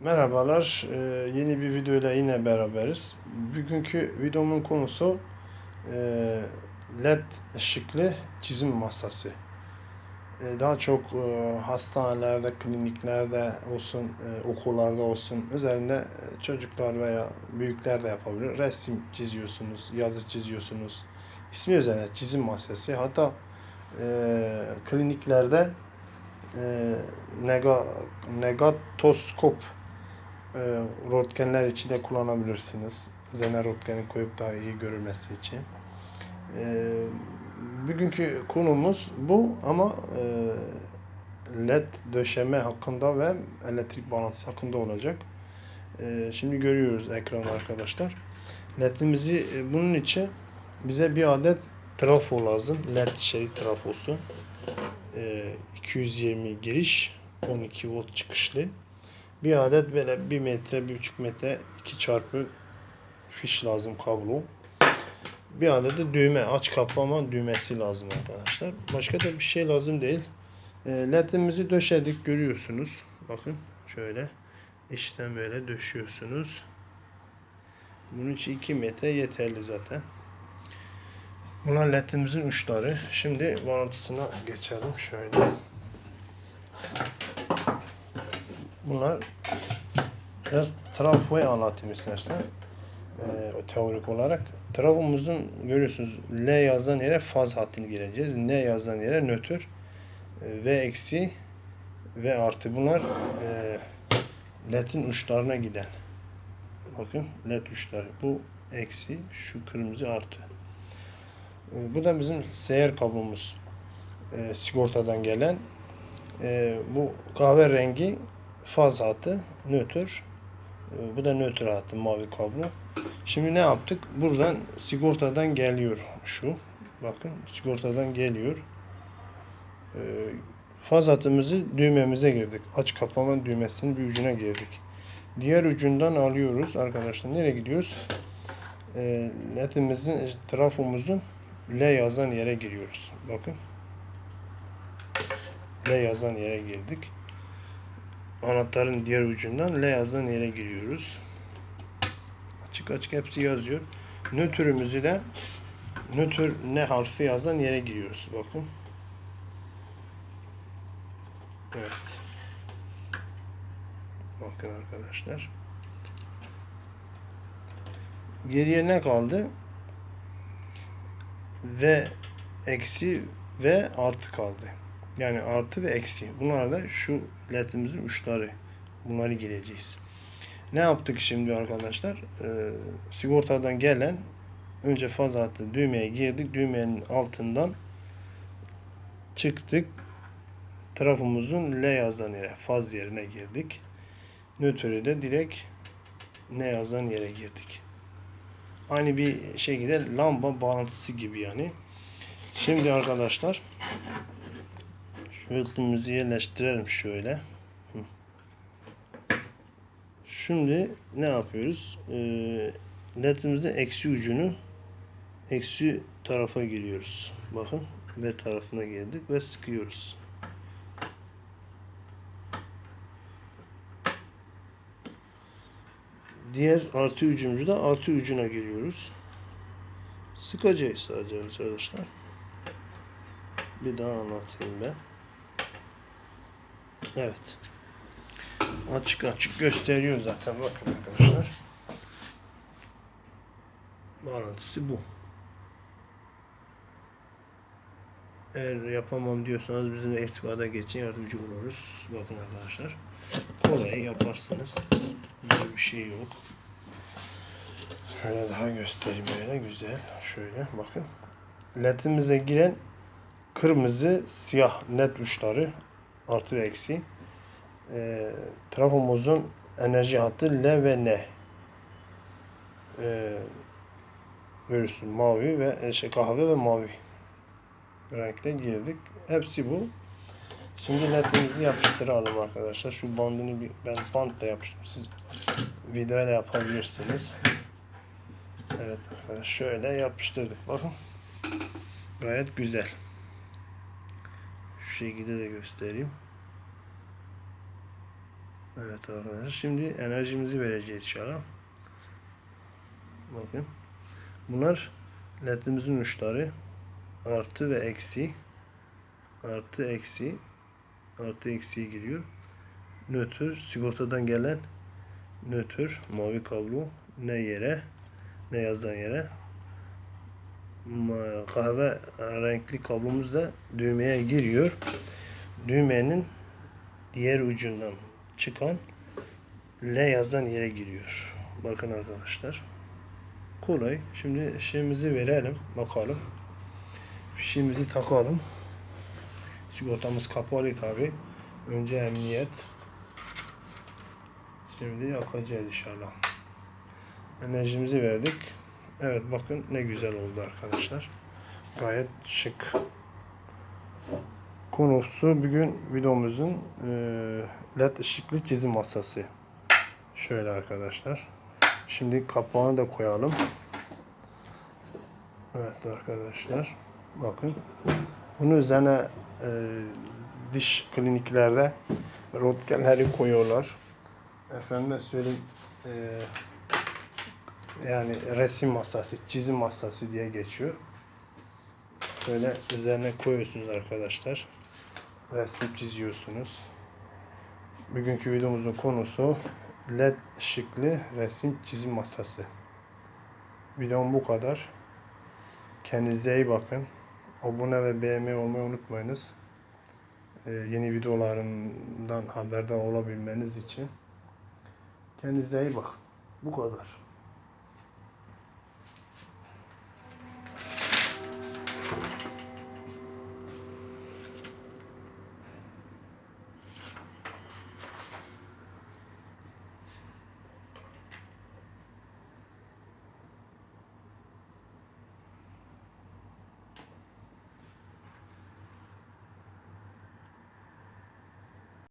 Merhabalar, eee, yeni bir videoyla yine beraberiz. Bugünkü videomun konusu eee, LED ışıklı çizim masası. Eee, Daha çok eee, hastanelerde, kliniklerde olsun, eee, okullarda olsun üzerinde eee, çocuklar veya büyükler de yapabilir. Resim çiziyorsunuz, yazı çiziyorsunuz. İsmi üzerine çizim masası. Hatta eee, kliniklerde eee, nega, negatoskop e, röntgenler için de kullanabilirsiniz. Üzerine röntgeni koyup daha iyi görülmesi için. E, bugünkü konumuz bu ama e, LED döşeme hakkında ve elektrik bağlantısı hakkında olacak. E, şimdi görüyoruz ekranda arkadaşlar. LED'imizi e, bunun için bize bir adet trafo lazım. LED şerit trafosu. E, 220 giriş, 12 volt çıkışlı. Bir adet böyle 1 metre, 1,5 metre 2 çarpı fiş lazım kablo. Bir adet de düğme, aç kapama düğmesi lazım arkadaşlar. Başka da bir şey lazım değil. E, LED'imizi döşedik görüyorsunuz. Bakın şöyle. İçten böyle döşüyorsunuz. Bunun için 2 metre yeterli zaten. Bunlar LED'imizin uçları. Şimdi bağlantısına geçelim şöyle. Bunlar biraz trafoyu anlatayım istersen. Ee, teorik olarak. Trafomuzun görüyorsunuz L yazan yere faz hattını gireceğiz. N yazan yere nötr. e, V eksi ve artı. Bunlar e, LED'in uçlarına giden. Bakın LED uçları. Bu eksi, şu kırmızı artı. E, bu da bizim seyer kablomuz. E, sigortadan gelen. E, bu kahverengi faz hattı nötr. E, Bu da nötr hattı mavi kablo. Şimdi ne yaptık? Buradan sigortadan geliyor şu. Bakın sigortadan geliyor. E, Faz hattımızı düğmemize girdik. Aç kapama düğmesinin bir ucuna girdik. Diğer ucundan alıyoruz arkadaşlar. Nereye gidiyoruz? E, ledimizin, trafomuzun L yazan yere giriyoruz. Bakın. L yazan yere girdik anahtarın diğer ucundan L yazan yere giriyoruz. Açık açık hepsi yazıyor. Nötrümüzü de nötr ne harfi yazan yere giriyoruz. Bakın. Evet. Bakın arkadaşlar. Geriye ne kaldı? V eksi ve artı kaldı. Yani artı ve eksi. Bunlar da şu ledimizin uçları. Bunları gireceğiz. Ne yaptık şimdi arkadaşlar? Ee, sigortadan gelen önce faz hattı düğmeye girdik. Düğmenin altından çıktık. Trafomuzun L yazan yere, faz yerine girdik. Nötrü de direkt ne yazan yere girdik. Aynı bir şekilde lamba bağlantısı gibi yani. Şimdi arkadaşlar Şöyle yerleştirelim şöyle. Şimdi ne yapıyoruz? Ee, ledimizin eksi ucunu eksi tarafa giriyoruz. Bakın ve tarafına geldik ve sıkıyoruz. Diğer artı ucumuzu da artı ucuna giriyoruz. Sıkacağız sadece arkadaşlar. Bir daha anlatayım ben. Evet. Açık açık gösteriyor zaten bakın arkadaşlar. Bağlantısı bu. Eğer yapamam diyorsanız bizimle irtibata geçin yardımcı oluruz. Bakın arkadaşlar. Kolay yaparsınız. Böyle bir şey yok. Şöyle daha göstereyim böyle güzel. Şöyle bakın. LED'imize giren kırmızı siyah led uçları artı ve eksi. E, trafomuzun enerji hattı L ve N. E, görürsün mavi ve e, şey, kahve ve mavi renkle girdik. Hepsi bu. Şimdi ledimizi yapıştıralım arkadaşlar. Şu bandını bir, ben bantla yapıştım. Siz videoyla yapabilirsiniz. Evet arkadaşlar şöyle yapıştırdık. Bakın. Gayet güzel. Şekilde de göstereyim. Evet arkadaşlar. Şimdi enerjimizi vereceğiz inşallah. Bakın. Bunlar ledimizin uçları. Artı ve eksi. Artı eksi. Artı eksiye giriyor. Nötr. Sigortadan gelen nötr. Mavi kablo. Ne yere ne yazan yere. Kahve renkli kablomuz da düğmeye giriyor. Düğmenin diğer ucundan çıkan L yazan yere giriyor. Bakın arkadaşlar. Kolay. Şimdi şeyimizi verelim. Bakalım. Fişimizi takalım. Sigortamız kapalı tabi. Önce emniyet. Şimdi yakacağız inşallah. Enerjimizi verdik. Evet bakın ne güzel oldu arkadaşlar. Gayet şık. Konusu bugün videomuzun e, led ışıklı çizim masası. Şöyle arkadaşlar. Şimdi kapağını da koyalım. Evet arkadaşlar. Bakın. Bunun üzerine e, diş kliniklerde röntgenleri koyuyorlar. Efendim söyleyeyim e, yani resim masası, çizim masası diye geçiyor. Böyle üzerine koyuyorsunuz arkadaşlar. Resim çiziyorsunuz. Bugünkü videomuzun konusu LED ışıklı resim çizim masası. Videom bu kadar. Kendinize iyi bakın. Abone ve beğenmeyi olmayı unutmayınız. Ee, yeni videolarımdan haberdar olabilmeniz için. Kendinize iyi bakın. Bu kadar.